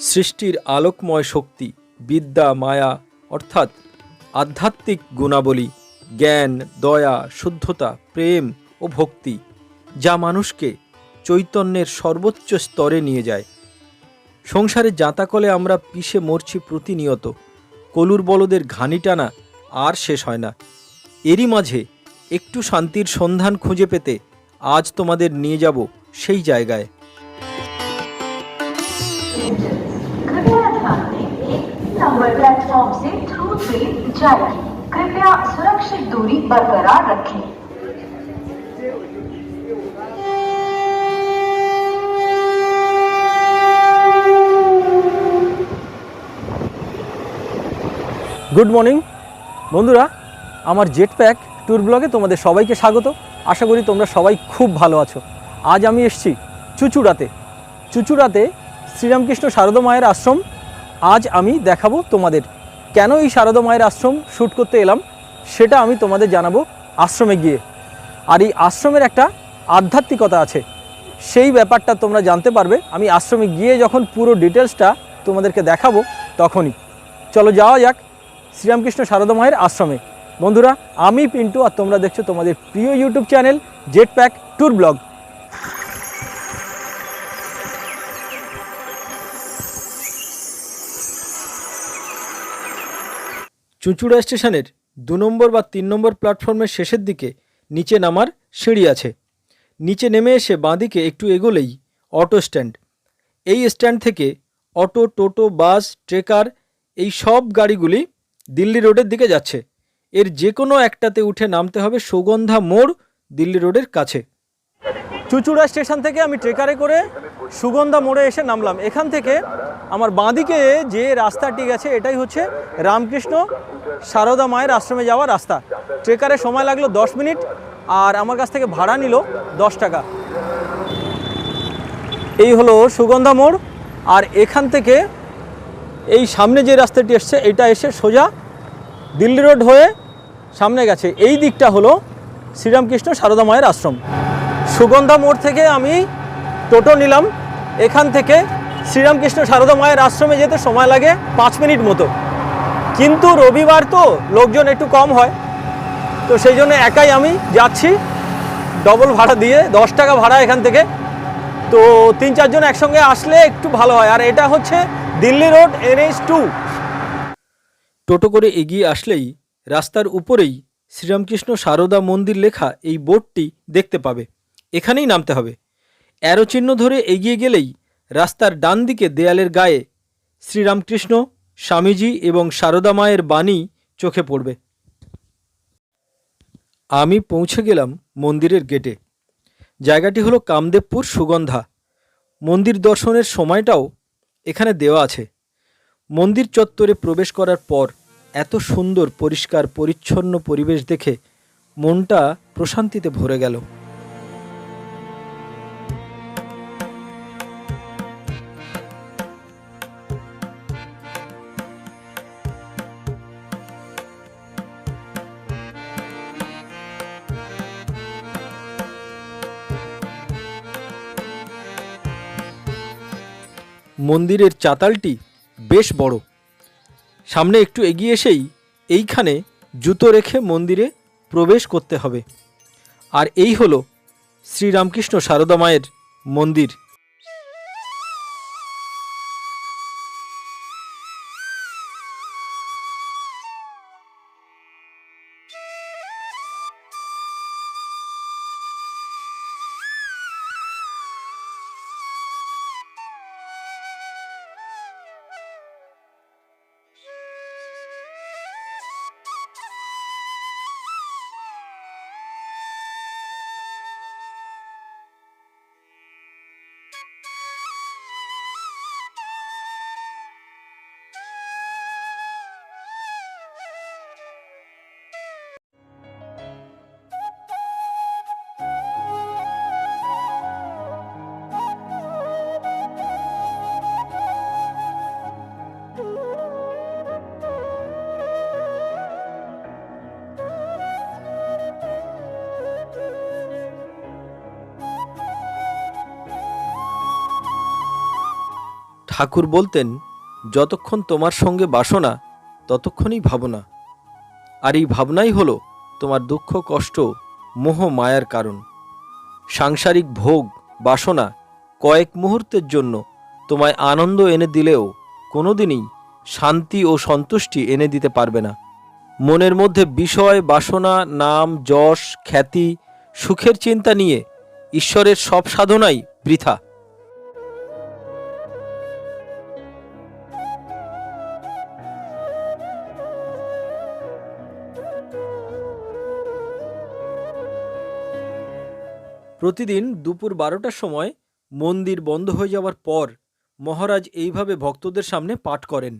সৃষ্টির আলোকময় শক্তি, বিদ্যা, মায়া, অর্থাৎ আধ্যাত্মিক গুণাবলী, জ্ঞান, দয়া, শুদ্ধতা, প্রেম ও ভক্তি, যা মানুষকে চৈতন্যের সর্বোচ্চ স্তরে নিয়ে যায়। সংসারে জাঁতাকলে আমরা পিষে মরছি প্রতিনিয়ত, কলুর বলদের ঘানি টানা আর শেষ হয় না। এরই মাঝে একটু শান্তির সন্ধান খুঁজে পেতে আজ তোমাদের নিয়ে যাব সেই জায়গায়। नंबर प्लेटफॉर्म से थ्रू ट्रेन जाएगी कृपया सुरक्षित दूरी बरकरार रखें গুড মর্নিং বন্ধুরা আমার জেট প্যাক ট্যুর ব্লগে তোমাদের সবাইকে স্বাগত আশা করি তোমরা সবাই খুব ভালো আছো আজ আমি এসেছি চুচুড়াতে চুচুড়াতে শ্রীরামকৃষ্ণ শারদা মায়ের আশ্রম আজ আমি দেখাবো তোমাদের কেন এই শারদা মায়ের আশ্রম শ্যুট করতে এলাম, সেটা আমি তোমাদের জানাব আশ্রমে গিয়ে। আর এই আশ্রমের একটা আধ্যাত্মিকতা আছে, সেই ব্যাপারটা তোমরা জানতে পারবে। আমি আশ্রমে গিয়ে যখন পুরো ডিটেলসটা তোমাদেরকে দেখাবো তখনই। চলো যাওয়া যাক শ্রীরামকৃষ্ণ শারদা মায়ের আশ্রমে। বন্ধুরা, আমি পিন্টু আর তোমরা দেখছ তোমাদের প্রিয় YouTube channel jet pack tour blog. চুঁচুড়া স্টেশনের দু নম্বর বা তিন নম্বর প্ল্যাটফর্মের শেষের দিকে নিচে নামার সিঁড়ি আছে। নিচে নেমে এসে বাঁদিকে একটু এগোলেই অটো স্ট্যান্ড। এই স্ট্যান্ড থেকে অটো, টোটো, বাস, ট্রেকার এই সব গাড়িগুলি দিল্লি রোডের দিকে যাচ্ছে। এর যে কোনো একটাতে উঠে নামতে হবে সুগন্ধা মোড় দিল্লি রোডের কাছে। চুচুড়া স্টেশন থেকে আমি ট্রেকারে করে সুগন্ধা মোড়ে এসে নামলাম। এখান থেকে আমার বাঁদিকে যে রাস্তাটি গেছে, এটাই হচ্ছে রামকৃষ্ণ সারদা মায়ের আশ্রমে যাওয়ার রাস্তা। ট্রেকারে সময় লাগল দশ মিনিট আর আমার কাছ থেকে ভাড়া নিল দশ টাকা। এই হলো সুগন্ধা মোড় আর এখান থেকে এই সামনে যে রাস্তাটি এসছে, এটা এসে সোজা দিল্লি রোড হয়ে সামনে গেছে। এই দিকটা হলো শ্রীরামকৃষ্ণ সারদা মায়ের আশ্রম। সুগন্ধা মোড় থেকে আমি টোটো নিলাম, এখান থেকে শ্রীরামকৃষ্ণ সারদা মায়ের আশ্রমে যেতে সময় লাগে পাঁচ মিনিট মতো। কিন্তু রবিবার তো লোকজন একটু কম হয়, তো সেই জন্য একাই আমি যাচ্ছি ডবল ভাড়া দিয়ে, দশ টাকা ভাড়া এখান থেকে। তো তিন চারজন একসঙ্গে আসলে একটু ভালো হয়। আর এটা হচ্ছে দিল্লি রোড এনএইচ টু। টোটো করে এগিয়ে আসলেই রাস্তার উপরেই শ্রীরামকৃষ্ণ সারদা মন্দির লেখা এই বোর্ডটি দেখতে পাবে। এখানেই নামতে হবে। অ্যারো চিহ্ন ধরে এগিয়ে গেলেই রাস্তার ডান দিকে দেয়ালের গায়ে শ্রীরামকৃষ্ণ, স্বামীজি এবং সারদা মায়ের বাণী চোখে পড়বে। আমি পৌঁছে গেলাম মন্দিরের গেটে। জায়গাটি হলো কামদেবপুর সুগন্ধা। মন্দির দর্শনের সময়টাও এখানে দেওয়া আছে। মন্দির চত্বরে প্রবেশ করার পর এত সুন্দর, পরিষ্কার, পরিচ্ছন্ন পরিবেশ দেখে মনটা প্রশান্তিতে ভরে গেল। মন্দিরের চাতালটি বেশ বড়। সামনে একটু এগিয়ে এসেই এইখানে জুতো রেখে মন্দিরে প্রবেশ করতে হবে। আর এই হলো শ্রীরামকৃষ্ণ সারদা মায়ের মন্দির। ঠাকুর বলতেন, যতক্ষণ তোমার সঙ্গে বাসনা, ততক্ষণই ভাবনা। আর এই ভাবনাই হলো তোমার দুঃখ, কষ্ট, মোহ, মায়ার কারণ। সাংসারিক ভোগ, বাসনা কয়েক মুহূর্তের জন্য তোমায় আনন্দ এনে দিলেও কোনোদিনই শান্তি ও সন্তুষ্টি এনে দিতে পারবে না। মনের মধ্যে বিষয়, বাসনা, নাম, যশ, খ্যাতি, সুখের চিন্তা নিয়ে ঈশ্বরের সব সাধনাই বৃথা। প্রতিদিন দুপুর বারোটার সময় মন্দির বন্ধ হয়ে যাওয়ার পর মহারাজ এইভাবে ভক্তদের সামনে পাঠ করেন।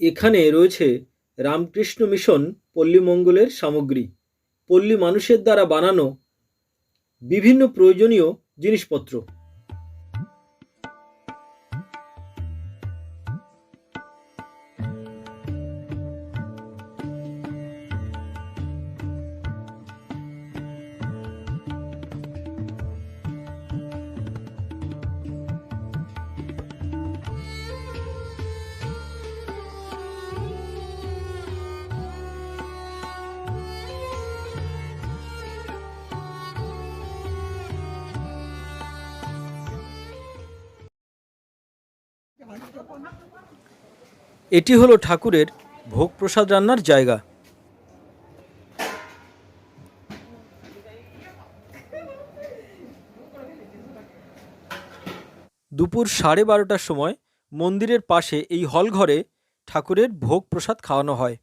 এখানে রয়েছে রামকৃষ্ণ মিশন পল্লী মঙ্গলের সামগ্রী। পল্লী মানুষের দ্বারা বানানো বিভিন্ন প্রয়োজনীয় জিনিসপত্র। এটি হলো ঠাকুরের ভোগ প্রসাদ রান্নার জায়গা। দুপুর সাড়ে বারোটার সময় মন্দিরের পাশে এই হল ঘরে ঠাকুরের ভোগ প্রসাদ খাওয়ানো হয়।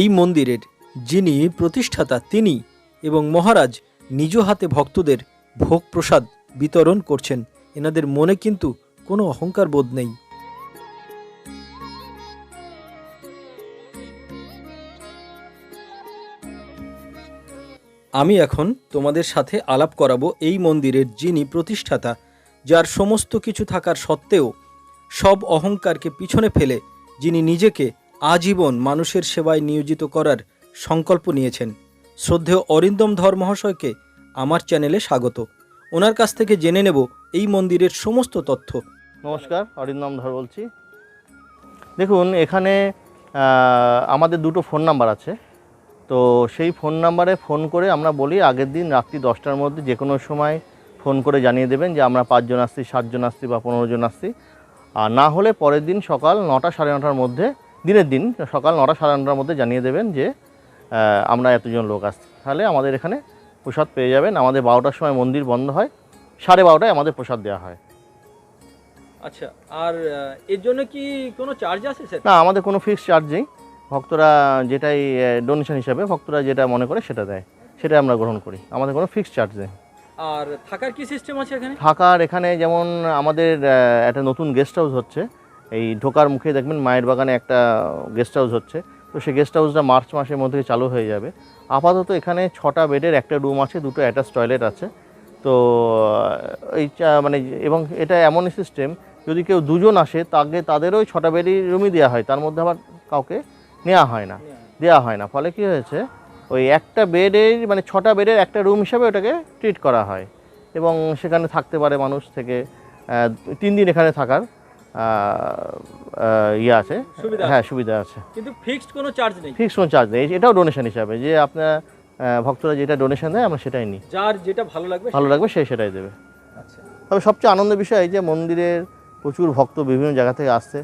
এই মন্দিরের যিনি প্রতিষ্ঠাতা তিনি এবং মহারাজ নিজ হাতে ভক্তদের ভোগ প্রসাদ বিতরণ করছেন, এনাদের মনে কিন্তু কোনো অহংকার বোধ নেই। আমি এখন তোমাদের সাথে আলাপ করাবো এই মন্দিরের যিনি প্রতিষ্ঠাতা, যার সমস্ত কিছু থাকার সত্ত্বেও সব অহংকারকে পিছনে ফেলে যিনি নিজেকে আজীবন মানুষের সেবায় নিয়োজিত করার সংকল্প নিয়েছেন। শ্রদ্ধেয় অরিন্দম ধর মহাশয়কে আমার চ্যানেলে স্বাগত। ওনার কাছ থেকে জেনে নেব এই মন্দিরের সমস্ত তথ্য। নমস্কার, অরিন্দম ধর বলছি। দেখুন, এখানে আমাদের দুটো ফোন নাম্বার আছে। তো সেই ফোন নাম্বারে ফোন করে আমরা বলি, আগের দিন রাত্রি দশটার মধ্যে যে কোনো সময় ফোন করে জানিয়ে দেবেন যে আমরা পাঁচজন আসছি, সাতজন আসছি বা পনেরো জন আসছি। আর না হলে পরের দিন সকাল নটা সাড়ে নটার মধ্যে দিনের দিন সকাল নটা সাড়ে নটার মধ্যে জানিয়ে দেবেন যে আমরা এতজন লোক আসছি তাহলে আমাদের এখানে প্রসাদ পেয়ে যাবেন। আমাদের বারোটার সময় মন্দির বন্ধ হয়। সাড়ে বারোটায় আমাদের প্রসাদ দেওয়া হয়। আচ্ছা আর এর জন্য কি কোনো চার্জ আছে স্যার না আমাদের কোনো ফিক্সড চার্জ নেই। ভক্তরা যেটাই ডোনেশন হিসাবে ভক্তরা যেটা মনে করে সেটা দেয়। সেটাই আমরা গ্রহণ করি। আমাদের কোনো ফিক্সড চার্জ নেই। আর থাকার কি সিস্টেম আছে এখানে? থাকার এখানে যেমন আমাদের একটা নতুন গেস্ট হাউস হচ্ছে। এই ঢোকার মুখে দেখবেন মায়ের বাগানে একটা গেস্ট হাউস হচ্ছে। তো সেই গেস্ট হাউসটা মার্চ মাসের মধ্যে চালু হয়ে যাবে। আপাতত এখানে ছটা বেডের একটা রুম আছে, দুটো অ্যাটাচ টয়লেট আছে। তো, এই মানে এবং এটা এমনই সিস্টেম যদি কেউ দুজন আসে, তাকে, তাদেরও ওই ছটা বেডই রুমই দেওয়া হয়। তার মধ্যে আবার কাউকে নেওয়া হয় না দেওয়া হয় না। ফলে কি হয়েছে? ওই একটা বেডের মানে ছটা বেডের একটা রুম হিসাবে ওটাকে ট্রিট করা হয়। এবং সেখানে থাকতে পারে মানুষ থেকে তিন দিন এখানে থাকার। ইয়ে আছে। হ্যাঁ সুবিধা আছে। কিন্তু ফিক্সড কোনো চার্জ নেই। ফিক্স কোনো চার্জ নেই। এটাও ডোনেশন হিসাবে। যে আপনার ভক্তরা যেটা ডোনেশন দেয় আমরা সেটাই নিই। যার যেটা ভালো লাগবে ভালো লাগবে সে সেটাই দেবে। আচ্ছা। তবে সবচেয়ে আনন্দের বিষয় এই যে মন্দিরের প্রচুর ভক্ত বিভিন্ন জায়গা থেকে আসছে।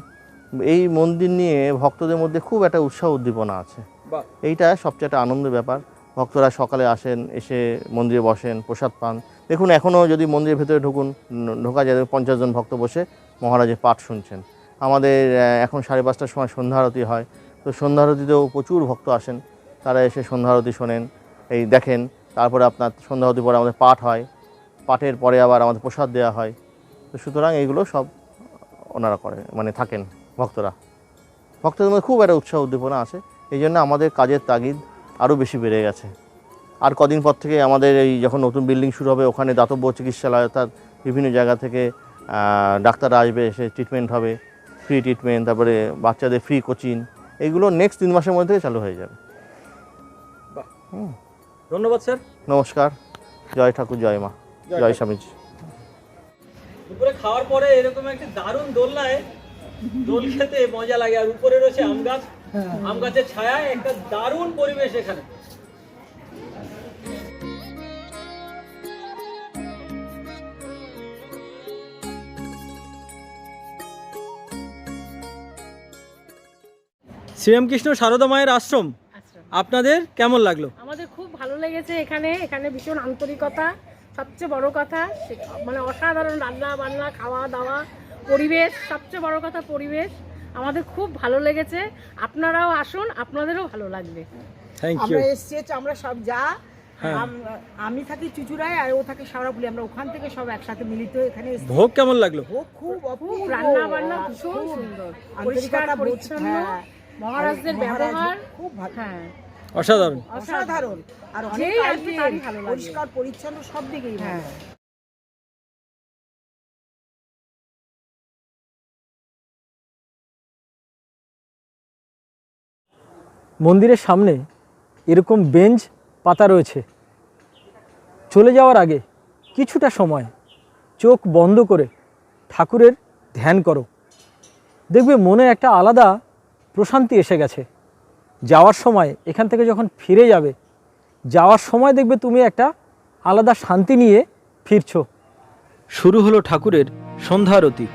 এই মন্দির নিয়ে ভক্তদের মধ্যে খুব একটা উৎসাহ উদ্দীপনা আছে। এইটা সবচেয়ে একটা আনন্দের ব্যাপার। ভক্তরা সকালে আসেন এসে মন্দিরে বসেন প্রসাদ পান। দেখুন, এখনও যদি মন্দিরের ভেতরে ঢুকুন ঢোকা যায় পঞ্চাশ জন ভক্ত বসে মহারাজের পাঠ শুনছেন। আমাদের এখন সাড়ে পাঁচটার সময় সন্ধ্যা আরতি হয়, তো সন্ধ্যা আরতিতেও প্রচুর ভক্ত আসেন। তারা এসে সন্ধ্যা আরতি শোনেন, এই দেখেন, তারপরে আপনার সন্ধ্যা আরতি পরে আমাদের পাঠ হয়, পাঠের পরে আবার আমাদের প্রসাদ দেওয়া হয়। তো সুতরাং এইগুলো সব ওনারা করে মানে থাকেন ভক্তরা। ভক্তদের মধ্যে খুব একটা উৎসাহ উদ্দীপনা আছে, এই জন্য আমাদের কাজের তাগিদ আরও বেশি বেড়ে গেছে। আর কদিন পর থেকে আমাদের এই যখন নতুন বিল্ডিং শুরু হবে ওখানে দাতব্য চিকিৎসালয় অর্থাৎ বিভিন্ন জায়গা থেকে ডাক্তাররা আসবে এসে ট্রিটমেন্ট হবে ফ্রি ট্রিটমেন্ট তারপরে বাচ্চাদের ফ্রি কোচিং এইগুলো নেক্সট তিন মাসের মধ্যে চালু হয়ে যাবে। ধন্যবাদ স্যার। নমস্কার। জয় ঠাকুর জয় মা। জয় স্বামীজি। দুপুরে খাওয়ার পরে এরকম একটা দারুণ দোলনায় দোল খেতে মজা লাগে আর উপরে রয়েছে আম গাছ। আম গাছের ছায়ায় একটা দারুণ পরিবেশ এখানে। শ্রীরামকৃষ্ণ সারদা মায়ের আশ্রম। আপনাদের কেমন লাগল? আমাদের খুব ভালো লেগেছে এখানে এখানে ভীষণ আন্তরিকতা সবচেয়ে বড় কথা মানে অসাধারণ রান্না বান্না খাওয়া দাওয়া পরিবেশ সবচেয়ে বড় কথা পরিবেশ। আমাদের খুব ভালো লেগেছে। আপনারাও আসুন আপনাদেরও ভালো লাগবে। আমরা এসছি আমরা সব যা হ্যাঁ। আম- আমি থাকি চুচুড়ায় আর ও থাকে শাওড়াপুলি আমরা ওখান থেকে সব একসাথে মিলিত হয়ে এখানে ভোগ কেমন লাগল? ও খুব অপূর্ব। রান্না বান্না ভীষণ সুন্দর পরিষ্কার পরিচ্ছন্ন। হ্যাঁ। মহারাজদের ব্যবহার খুব ভালো। হ্যাঁ। অসাধারণ। অসাধারণ। আর অনেক। পরিষ্কার পরিচ্ছন্ন সব দিকেই ভালো হ্যাঁ। মন্দিরের সামনে এরকম বেঞ্চ পাতা রয়েছে। চলে যাওয়ার আগে কিছুটা সময় চোখ বন্ধ করে ঠাকুরের ধ্যান করো। দেখবে মনে একটা আলাদা প্রশান্তি এসে গেছে। যাওয়ার সময়, এখান থেকে যখন ফিরে যাবে, যাওয়ার সময় দেখবে তুমি একটা আলাদা শান্তি নিয়ে ফিরছ। শুরু হলো ঠাকুরের সন্ধ্যা আরতি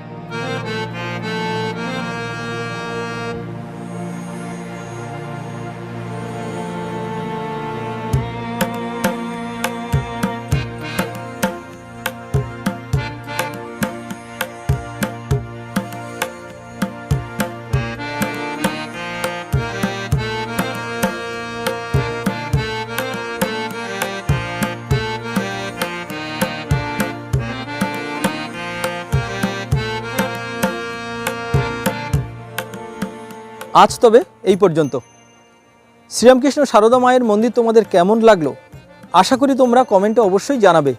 আজ তবে এই পর্যন্ত। শ্রীরামকৃষ্ণ সারদা মায়ের মন্দির তোমাদের কেমন লাগল? আশা করি তোমরা কমেন্টে অবশ্যই জানাবে।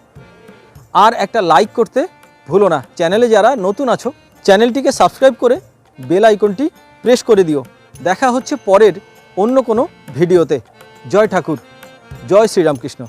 আর একটা লাইক করতে ভুলো না। চ্যানেলে যারা নতুন আছো, চ্যানেলটিকে সাবস্ক্রাইব করে বেল আইকনটি প্রেস করে দিও। দেখা হচ্ছে পরের অন্য কোনো ভিডিওতে। জয় ঠাকুর। জয় শ্রীরামকৃষ্ণ।